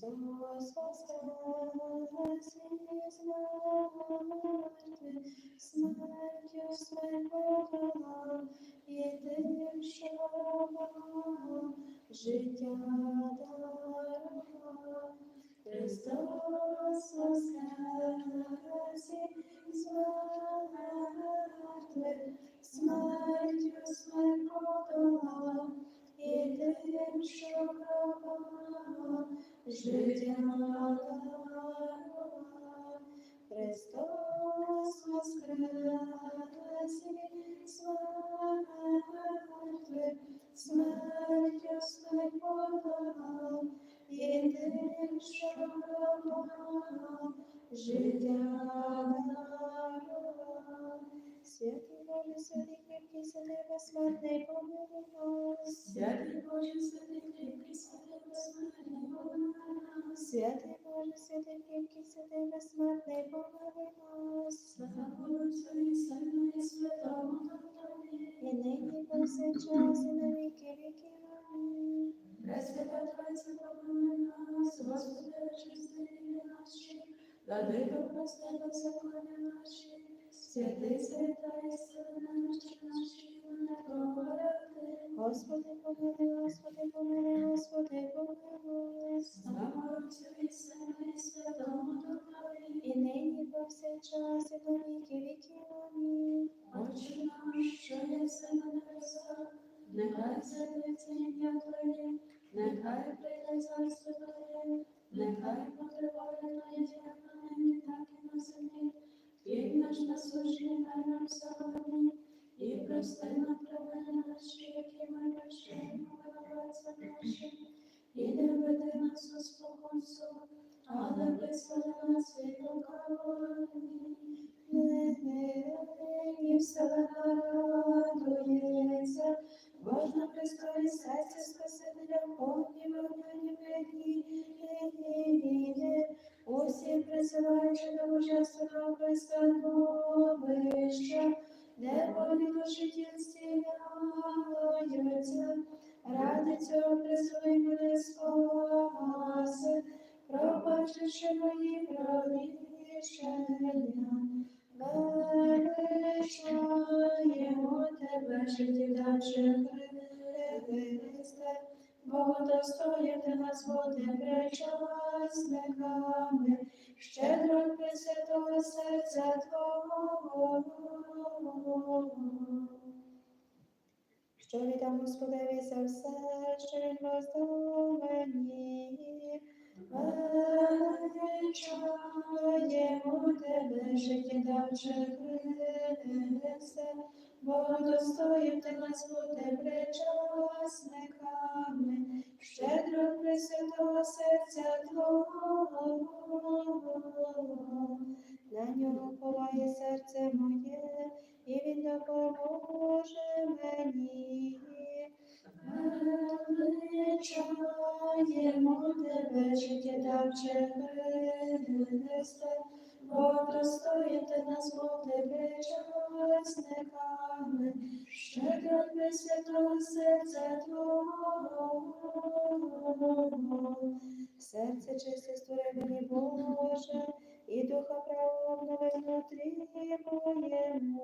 Христос воскрес із мертвих, смертю смерть подолав, і тим, життя дарував. Христос воскрес із мертвих, смертю смерть подолав, що пробував, життя. Христос воскрес смертю смерть подолав, і тим, що життя дарував. Святий Боже, святий кріпкий, святий безсмертний, помилуй нас. Святий Боже, святий кріпкий, Святий Боже, святий кріпкий, святий безсмертний, помилуй нас. І нині повсякчас, і на віки. Амінь. Пресвята Тройця, помилуй нас, Господи, очисти наші, владико, прости беззаконня наші, святий святая, сили наші, наші, говорити. Господи, помилуй, Господи, помилуй, Господи, помилуй. Повсякчас, і на віки віків. Амінь. Отче наш, що єси на небесах, нехай святиться ім'я Твоє, нехай прийде царство Твоє, нехай воля Твоя як на небі, так і на землі. Хліб наш насущний дай нам сьогодні, і прости нам провини наші, які ми прощаємо винуватцям нашим. І не веди нас у спокусу, Усі призиваючи до Божественного пристановища, де волі душі тіл зціляються, ради цього призови мене спаси, пробачивши мої провішення. Христе, бо достоїв ти нас бути причасниками, щедро пресвятого серця Твого. Що віддам Господеві за все, що він роздав мені. Величаємо тебе, життєдавче Христе, бо достоїв ти нас бути причасниками, щедро пресвятого серця Твого. На нього ховає серце моє, і він допоможе мені. Величаємо тебе, життєдавче Христе, бо достоїн ти нас бути причасниками, щедро пресвятого серця Твого. Серце чисте створи мені, Боже, і духа правого внутрі моєму.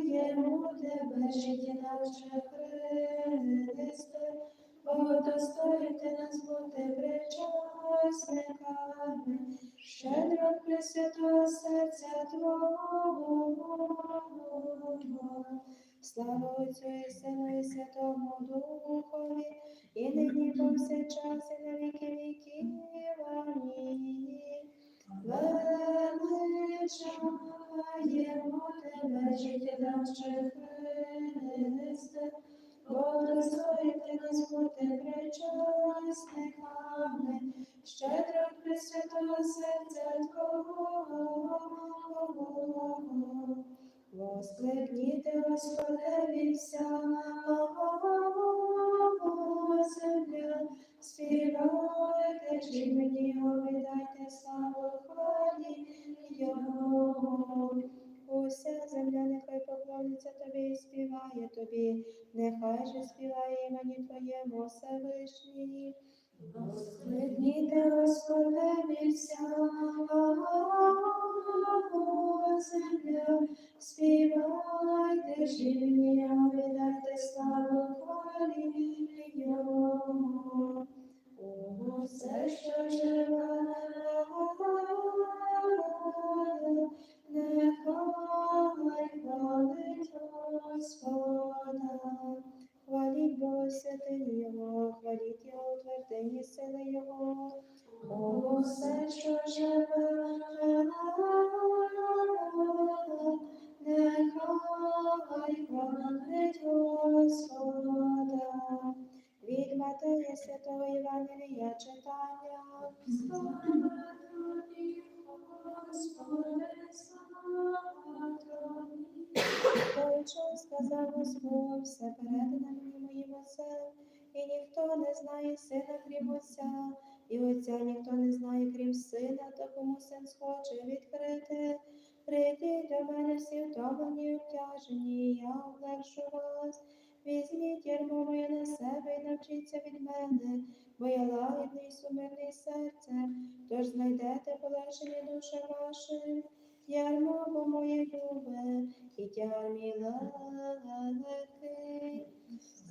Величаємо тебе, життєдавче Христе, бо достоїн ти нас бути причасниками, щедро пресвятого серця Твого. Слава Отцю і Сину і Святому Духові, і нині повсякчас, і на віки віків. Амінь. Величаємо тебе, життєдавче Христе, щедро пресвятого серця Твого. Воскликніте, Господеві вся земля, співайте, чи мені віддайте славу хвалі Його. Уся земля нехай поклониться тобі і співає тобі, нехай же співає імені Твоєму Всевишній. Воскликніте Господеві вся земля, співайте жіння, віддайте славу хвалі Йому. все, що живе, У сили Його. О, все, що живе, нехай хвалить Господа. Від Матея Святого Євангелія читання. Той час сказав Господь, все передане мені моїм отцем, і ніхто не знає сина крім отця, і отця ніхто не знає, крім сина, та кому син схоче відкрити. Прийдіть до мене всі втомлені обтяжені, я облегшу вас. Візьміть ярмо моє на себе і навчіться від мене, бо я лагідний і сумирний серцем, тож знайдете полегшення душам вашим. Ярмо бо моє любе, і тягар мій легкий.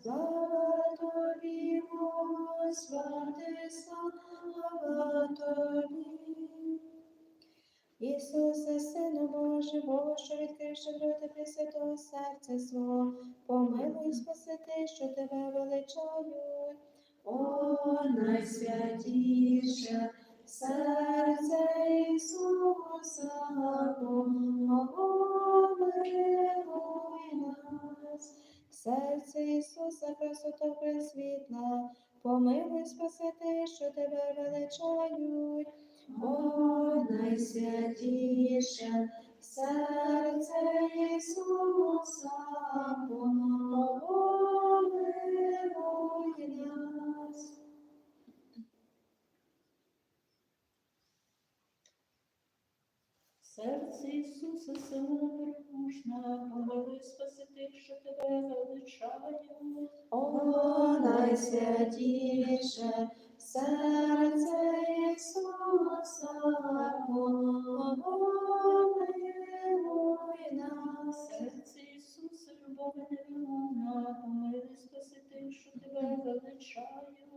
Слава тобі, Господи, слава тобі. Ісусе, Сину Боже, Боже, що відкривши ворота Пресвятого серця свого, помилуй спасити, що тебе величають. О, найсвятіше серце Ісуса, помилуй нас. Серце Ісуса, красота пресвітла, помилуй спасити, що тебе величають. О, найсвятіше серце Ісуса, помилуй нас. Серце Ісуса, сила непереможна, помилуй спасити, що тебе величають. О, найсвятіше серце Ісуса, помилуй нас. Серце Ісуса, любові невимовна, помилуй спасити, що тебе величають.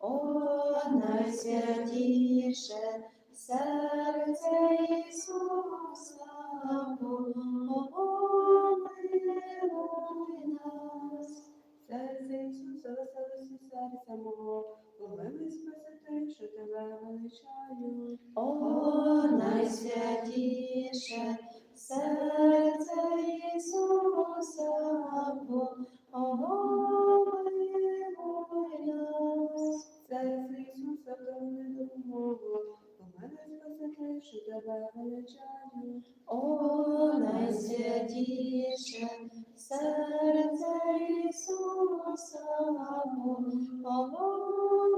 О, найсвятіше серце Ісуса, помилуй нас. Серце Ісуса, веселися серця мого, помилуй спасити, що тебе величаю. О, найсвятіше серце Ісуса, помилуй нас. Серце Ісуса, вдовне допомогу, помилуй спасити, що тебе величаю. О, найсвятіше серце Ісуса,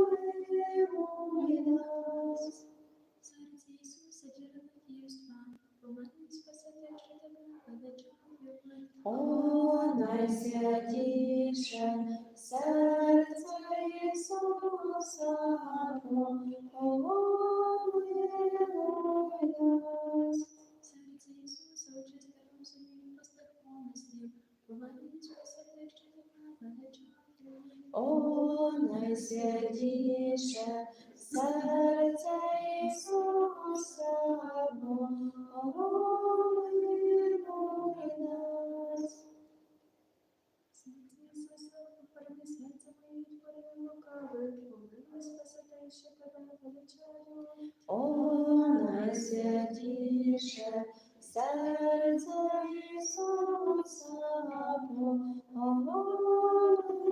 помилуй нас. Серце Ісуса, джерело дійства, помилуй спасити, що тебе величають. О, найсвятіше серце Ісуса, помилуй помилуй спасити, що тебе величають. О, найсвятіше серце Ісуса, помилуй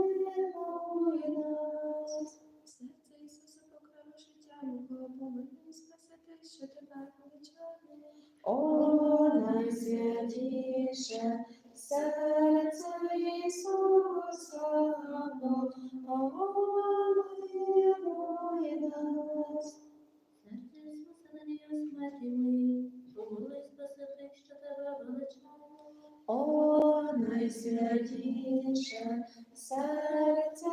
О, найсвятіше серце Ісуса, помилуй нас. Серце Ісуса, надія смерті моїй, помилуй спасити, що тебе величаю. О, найсвятіше серце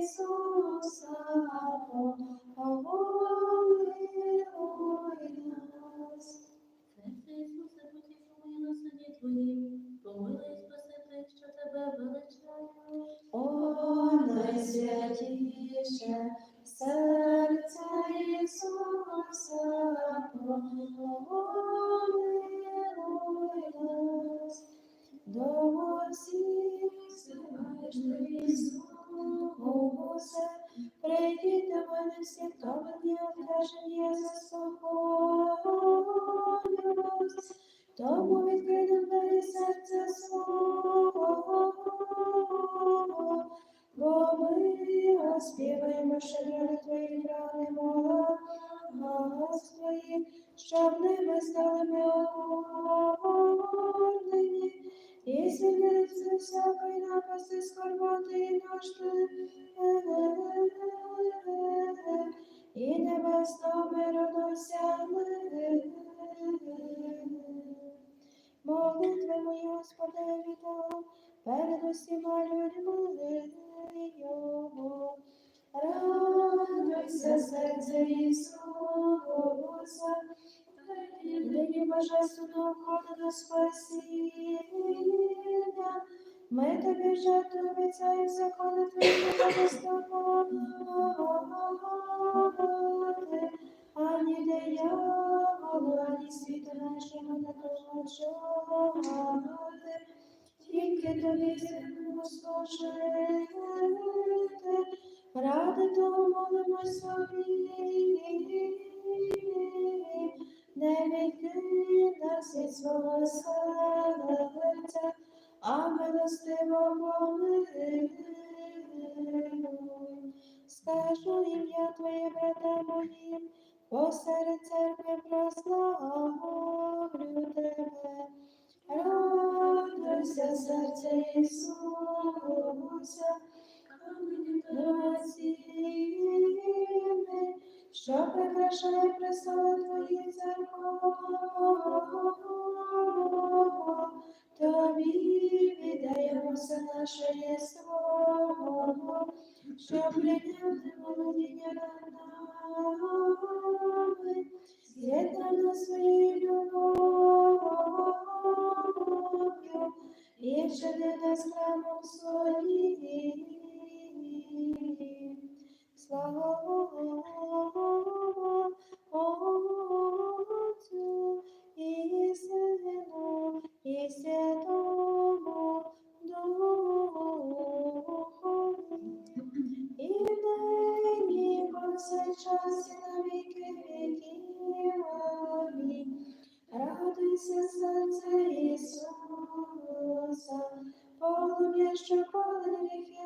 Ісуса, помилуй Твоїм, помилуй спаси тих, що тебе величаю. О, найсвятіше серце Ісуса, помилуй. До всіх ти Ісусе, прийдіть до мене всі, хто мені обтяжені, я заспокою вас. Тому відкрию двері серця свого, бо ми оспіваємо щедро твої гранимо, голос твої, щоб ними стали ми огорнені, і звільнилися всякої напасти, скорботи і нужди, і небесного миру досягли. Молитви мої, Господи, вітав, перед усіма людьми Його. Радуйся, серце Ісуса, нині божественного входу до спасіння. Ми тобі жертву обіцяємо закони твої не ані дияволу, ані світу нашому не допомагати. Тільки тобі звернемо служити, ради того молимось собі. Не відкинь нас від свого серця, а милостиво помилуй. Скажу ім'я Твоє, брата моїм, посеред церкви прославлю Тебе. Радуйся, серце Ісуса, дорогоцінний, що прикрашає престоли Твої церкви. Тобі віддаємо все наше єство, що прийняти володіння нами, з'єднано своєю любов'ю, і вчини нас храмом своїм. Слава Отцю і Сину, і Святому Духові, і нині повсякчас і на віки віків. Амінь. Радуйся, серце Ісуса, полум'я, що палить гріхи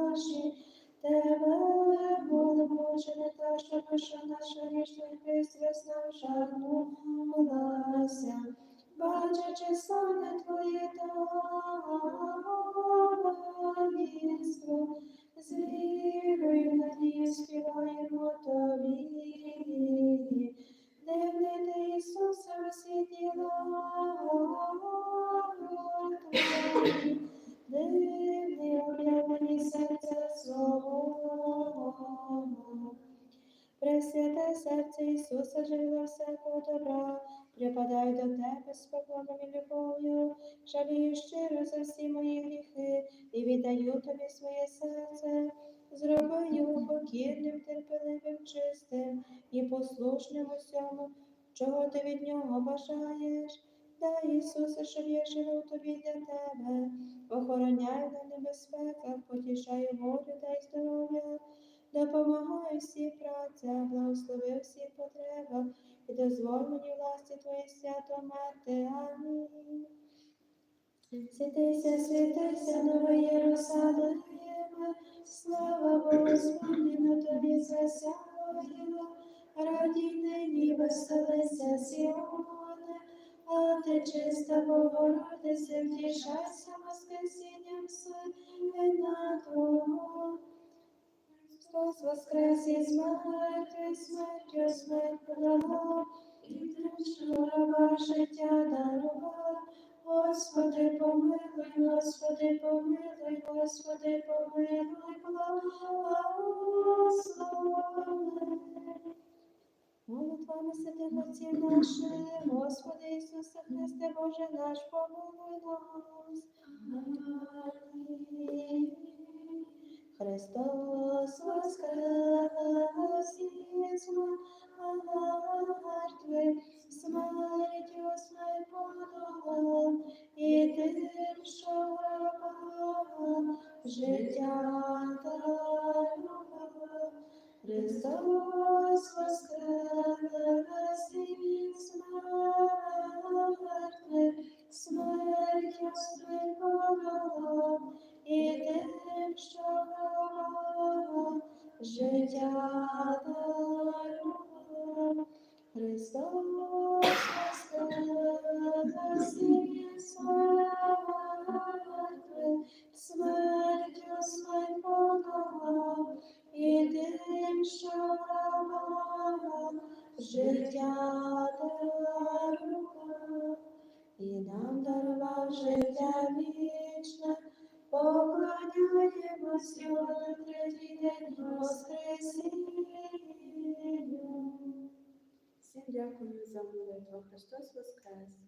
наші. Тебе чи не та, що душа наша річна Христос нам шарнулася. Бачачи саме Твоє таїнство, з вірою надію співаємо Тобі. Дивний ти, Ісусе, усі діла дивний серця свого. Пресвяте серце Ісуса, джерело всякого добра, припадаю до Тебе з поклоном і любов'ю, жалію щиро за всі мої гріхи і віддаю Тобі своє серце. Зроби його покірним, терпеливим, чистим і послушним усьому, чого ти від нього бажаєш. Дай, Ісусе, щоб я жила у тобі для тебе, охороняю на небезпеках, потішаю волю дай здоров'я, допомагаю всім працях, благослови всіх потребах і дозволь мені власті Твої свято мати. Амінь. Святися, святися, новий Єрусалиме, слава Господні на тобі засяяла, радій нині веселися, Сіоне, а ти чиста Богородиця, втішайся воскресінням сина Твого. Христос воскрес із мертвих, смертю смерть подолав, і тим, раба життя дарував. Господи, помилуй, Господи, помилуй, Господи, помилуй, благослови. Молитвами святих отців наших, Господи Ісусе Христе, Боже наш, помилуй нас. Христос воскрес із мертвих, смертю смерть подолав, і тим, що врагам життя дарував. Христос воскрес із мертвих, смертю смерть і тим, що врагам життя дарував. Христос воскрес із мертвих, смертю смерть подолав, і тим, що врагам життя дарував, і нам дарував життя вічне, поклоняємось його на третій день Воскресінню. Всім дякую за молитву. Христос Воскрес!